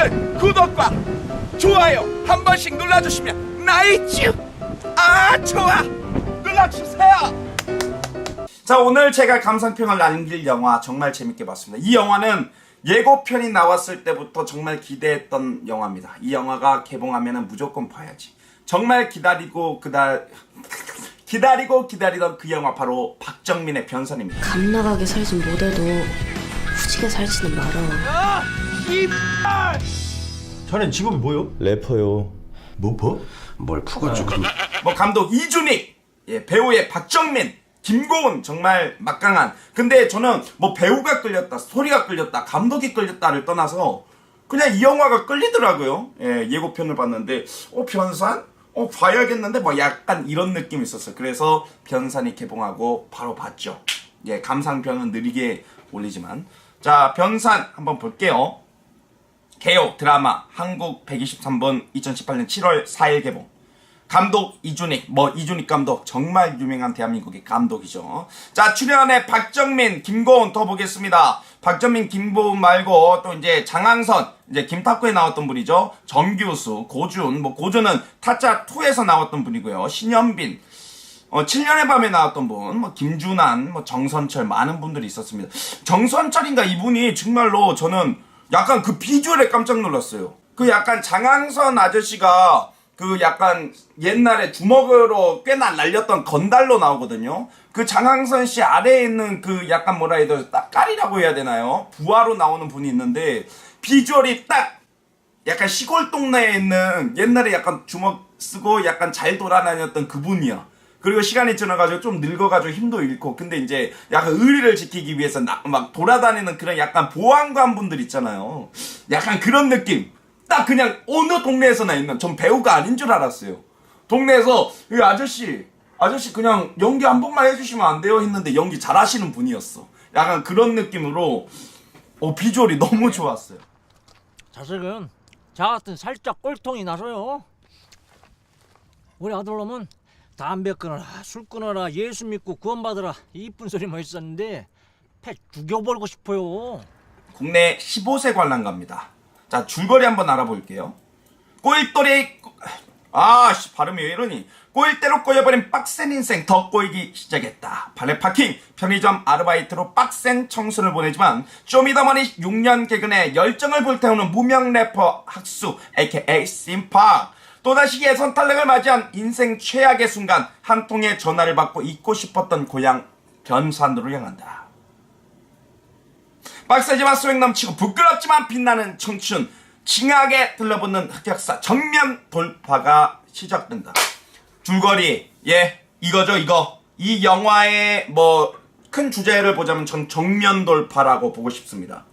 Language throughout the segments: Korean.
여러분들 구독과 좋아요 한 번씩 눌러주시면 나이쭈 아 좋아! 눌러주세요! 자 오늘 제가 감상평을 남길 영화 정말 재밌게 봤습니다. 이 영화는 예고편이 나왔을 때부터 정말 기대했던 영화입니다. 이 영화가 개봉하면 무조건 봐야지. 정말 기다리고 그달 기다리고 기다리던 그 영화 바로 박정민의 변선입니다. 감 나가게 살진 못해도 후지게 살지는 말어. 자넨 직업이 뭐요? 래퍼요. 뭐퍼? 뭘 푸가 조금 뭐 감독 이준익, 예, 배우의 박정민, 김고은 정말 막강한. 근데 저는 뭐 배우가 끌렸다, 스토리가 끌렸다, 감독이 끌렸다를 떠나서 그냥 이 영화가 끌리더라고요. 예, 예고편을 봤는데 어 변산? 어 봐야겠는데 뭐 약간 이런 느낌이 있었어요. 그래서 변산이 개봉하고 바로 봤죠. 예, 감상평은 느리게 올리지만 자 변산 한번 볼게요. 개요 드라마 한국 123번 2018년 7월 4일 개봉. 감독 이준익, 뭐 이준익 감독 정말 유명한 대한민국의 감독이죠. 자 출연에 박정민, 김고은 더 보겠습니다. 박정민, 김고은 말고 또 이제 장항선, 이제 김탁구에 나왔던 분이죠. 정규수, 고준, 뭐 고준은 타짜 2에서 나왔던 분이고요. 신현빈, 어, 7년의 밤에 나왔던 분, 뭐, 김준환, 뭐, 정선철, 많은 분들이 있었습니다. 정선철인가 이분이 정말로 저는 약간 그 비주얼에 깜짝 놀랐어요. 그 약간 장항선 아저씨가 그 약간 옛날에 주먹으로 꽤나 날렸던 건달로 나오거든요. 그 장항선 씨 아래에 있는 그 약간 뭐라 해야 되나, 딱깔이라고 해야 되나요? 부하로 나오는 분이 있는데, 비주얼이 딱 약간 시골 동네에 있는 옛날에 약간 주먹 쓰고 약간 잘 돌아다녔던 그분이야. 그리고 시간이 지나가지고 좀 늙어가지고 힘도 잃고 근데 이제 약간 의리를 지키기 위해서 나- 막 돌아다니는 그런 약간 보안관 분들 있잖아요. 약간 그런 느낌. 딱 그냥 어느 동네에서나 있는 전 배우가 아닌 줄 알았어요. 동네에서 이 아저씨 아저씨 그냥 연기 한 번만 해주시면 안 돼요 했는데 연기 잘하시는 분이었어. 약간 그런 느낌으로 어 비주얼이 너무 좋았어요. 자식은 저 같은 살짝 꼴통이 나서요. 우리 아들놈은 담배 끊어라, 술 끊어라, 예수 믿고 구원받으라 이쁜 소리만 있었는데 패 죽여버리고 싶어요. 국내 15세 관람가입니다. 자, 줄거리 한번 알아볼게요. 꼬일돌이, 아, 씨, 발음이 왜 이러니? 꼬일대로 꼬여버린 빡센 인생 더 꼬이기 시작했다. 발레 파킹, 편의점 아르바이트로 빡센 청순을 보내지만 쇼미더머니 6년 개근에 열정을 불태우는 무명 래퍼 학수, aka 심파. 또다시 예선 탈락을 맞이한 인생 최악의 순간 한 통의 전화를 받고 잊고 싶었던 고향 변산으로 향한다. 빡세지만 수행 넘치고 부끄럽지만 빛나는 청춘 징하게 들러붙는 흑역사 정면 돌파가 시작된다. 줄거리 예 이거죠 이거. 이 영화의 뭐 큰 주제를 보자면 전 정면 돌파라고 보고 싶습니다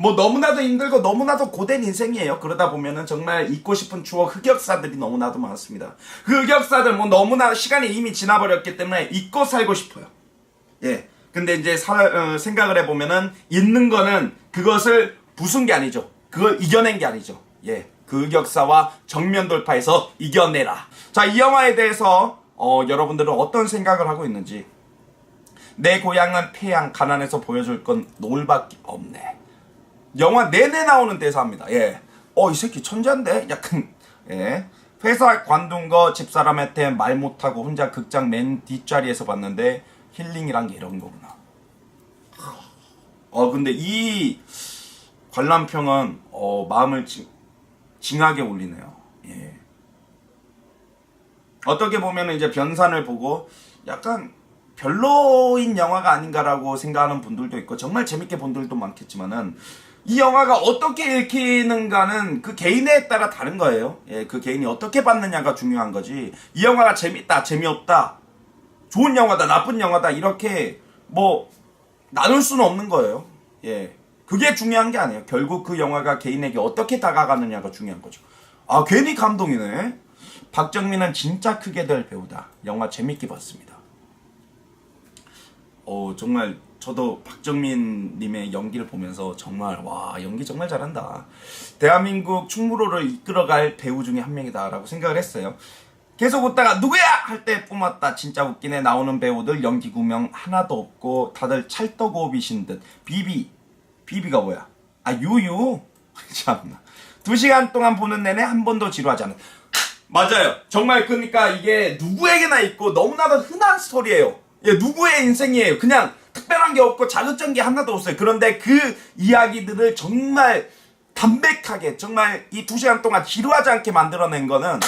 뭐 너무나도 힘들고 너무나도 고된 인생이에요. 그러다 보면은 정말 잊고 싶은 추억 흑역사들이 너무나도 많습니다. 그 흑역사들 뭐 너무나 시간이 이미 지나버렸기 때문에 잊고 살고 싶어요. 예. 근데 이제 살, 어, 생각을 해보면은 있는 거는 그것을 부순 게 아니죠. 그걸 이겨낸 게 아니죠. 예. 그 흑역사와 정면 돌파해서 이겨내라. 자, 이 영화에 대해서 어, 여러분들은 어떤 생각을 하고 있는지 내 고향은 태양 가난해서 보여줄 건 노을밖에 없네. 영화 내내 나오는 대사입니다. 예. 어, 이 새끼 천재인데? 약간, 예. 회사 관둔 거 집사람한테 말 못하고 혼자 극장 맨 뒷자리에서 봤는데 힐링이란 게 이런 거구나. 어, 근데 이 관람평은, 어, 마음을 징, 징하게 울리네요. 예. 어떻게 보면 이제 변산을 보고 약간 별로인 영화가 아닌가라고 생각하는 분들도 있고 정말 재밌게 본 분들도 많겠지만은 이 영화가 어떻게 읽히는가는 그 개인에 따라 다른 거예요. 예, 그 개인이 어떻게 봤느냐가 중요한 거지. 이 영화가 재밌다, 재미없다, 좋은 영화다, 나쁜 영화다 이렇게 뭐 나눌 수는 없는 거예요. 예, 그게 중요한 게 아니에요. 결국 그 영화가 개인에게 어떻게 다가가느냐가 중요한 거죠. 아 괜히 감동이네. 박정민은 진짜 크게 될 배우다. 영화 재밌게 봤습니다. 어 정말 저도 박정민 님의 연기를 보면서 정말 와 연기 정말 잘한다. 대한민국 충무로를 이끌어갈 배우 중에 한 명이다라고 생각을 했어요. 계속 웃다가 누구야 할 때 뿜었다. 진짜 웃기네 나오는 배우들 연기 구명 하나도 없고 다들 찰떡호흡이신 듯. 비비 비비가 뭐야? 아 유유 참나. 두 시간 동안 보는 내내 한 번도 지루하지 않은. 맞아요. 정말 그러니까 이게 누구에게나 있고 너무나도 흔한 스토리예요. 예, 누구의 인생이에요. 그냥 특별한 게 없고 자극적인 게 하나도 없어요. 그런데 그 이야기들을 정말 담백하게 정말 이 두 시간 동안 지루하지 않게 만들어낸 거는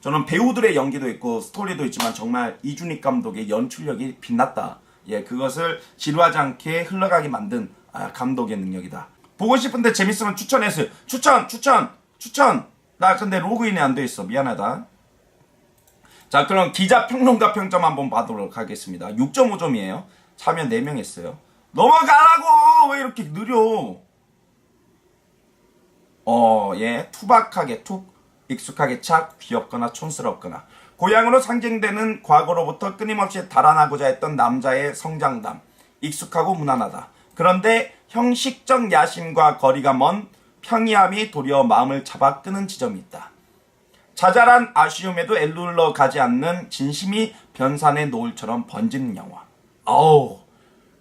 저는 배우들의 연기도 있고 스토리도 있지만 정말 이준익 감독의 연출력이 빛났다. 예, 그것을 지루하지 않게 흘러가게 만든 아, 감독의 능력이다. 보고 싶은데 재밌으면 추천했어요. 추천, 추천, 추천. 나 근데 로그인이 안 돼 있어. 미안하다. 자, 그럼 기자 평론가 평점 한번 봐도록 하겠습니다. 6.5점이에요. 참여 4명 했어요. 넘어가라고! 왜 이렇게 느려? 어, 예, 투박하게 툭, 익숙하게 착, 귀엽거나 촌스럽거나 고향으로 상징되는 과거로부터 끊임없이 달아나고자 했던 남자의 성장담, 익숙하고 무난하다. 그런데 형식적 야심과 거리가 먼 평이함이 도리어 마음을 잡아 끄는 지점이 있다. 자잘한 아쉬움에도 엘룰러 가지 않는 진심이 변산의 노을처럼 번지는 영화. 어우,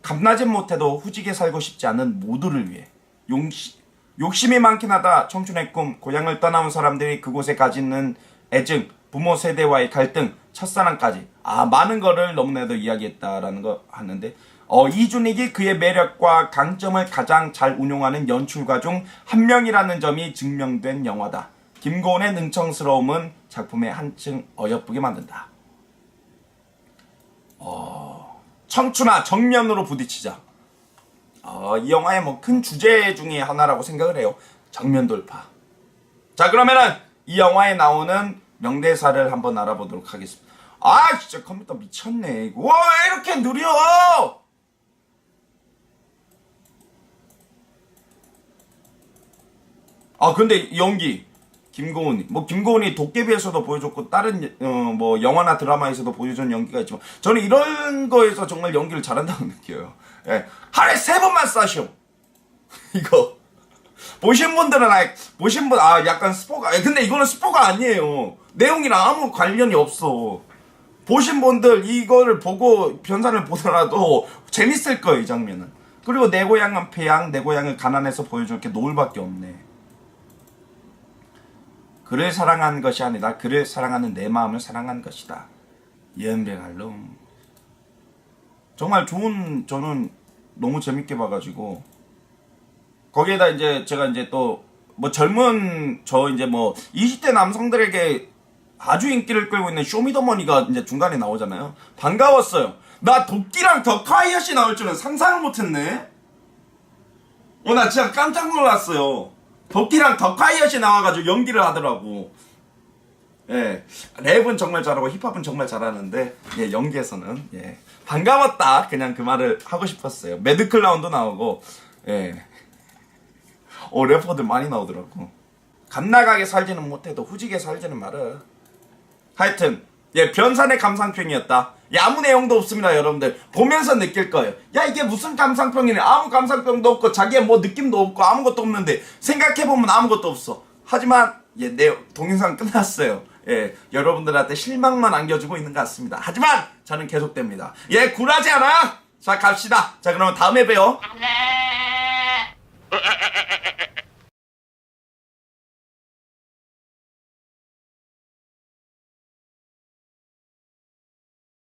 감나진 못해도 후지게 살고 싶지 않은 모두를 위해 용시, 욕심이 많긴 하다 청춘의 꿈 고향을 떠나온 사람들이 그곳에 가지는 애증 부모 세대와의 갈등 첫사랑까지. 아 많은 거를 너무나도 이야기했다라는 거 하는데 어 이준익이 그의 매력과 강점을 가장 잘 운용하는 연출가 중 한 명이라는 점이 증명된 영화다. 김고은의 능청스러움은 작품의 한층 어여쁘게 만든다. 어 청춘아 정면으로 부딪히자 어, 이 영화의 뭐 큰 주제 중에 하나라고 생각을 해요. 정면 돌파. 자, 그러면은 이 영화에 나오는 명대사를 한번 알아보도록 하겠습니다. 아, 진짜 컴퓨터 미쳤네. 이거. 와, 왜 이렇게 느려? 아, 근데 연기. 김고은이 뭐 김고은이 도깨비에서도 보여줬고 다른 어, 뭐 영화나 드라마에서도 보여준 연기가 있지만 저는 이런 거에서 정말 연기를 잘한다고 느껴요. 예. 하루에 세 번만 싸쇼. 이거 보신 분들은 아 보신 분 아 약간 스포가 아, 근데 이거는 스포가 아니에요. 내용이랑 아무 관련이 없어. 보신 분들 이거를 보고 변산을 보더라도 재밌을 거예요 이 장면은. 그리고 내 고향은 폐양, 내 고향은 가난해서 보여줄 게 노을밖에 없네. 그를 사랑한 것이 아니라 그를 사랑하는 내 마음을 사랑한 것이다. 연병할 놈. 정말 좋은 저는 너무 재밌게 봐가지고 거기에다 이제 제가 이제 또 뭐 젊은 저 이제 뭐 20대 남성들에게 아주 인기를 끌고 있는 쇼미더머니가 이제 중간에 나오잖아요. 반가웠어요. 나 도끼랑 덕하이엇이 나올 줄은 상상을 못했네. 어, 나 진짜 깜짝 놀랐어요. 도끼랑 덕하이엇이 나와가지고 연기를 하더라고. 예, 랩은 정말 잘하고 힙합은 정말 잘하는데 예, 연기에서는 예 반가웠다 그냥 그 말을 하고 싶었어요. 매드클라운도 나오고 예, 어 래퍼들 많이 나오더라고. 갓나가게 살지는 못해도 후지게 살지는 마라. 하여튼 예 변산의 감상평이었다. 예, 아무 내용도 없습니다 여러분들 보면서 느낄 거예요. 야 이게 무슨 감상평이네 아무 감상평도 없고 자기의 뭐 느낌도 없고 아무것도 없는데 생각해 보면 아무것도 없어. 하지만 예, 내 동영상 끝났어요. 예, 여러분들한테 실망만 안겨주고 있는 것 같습니다. 하지만 저는 계속됩니다. 예, 굴하지 않아. 자, 갑시다. 자, 그러면 다음에 봬요.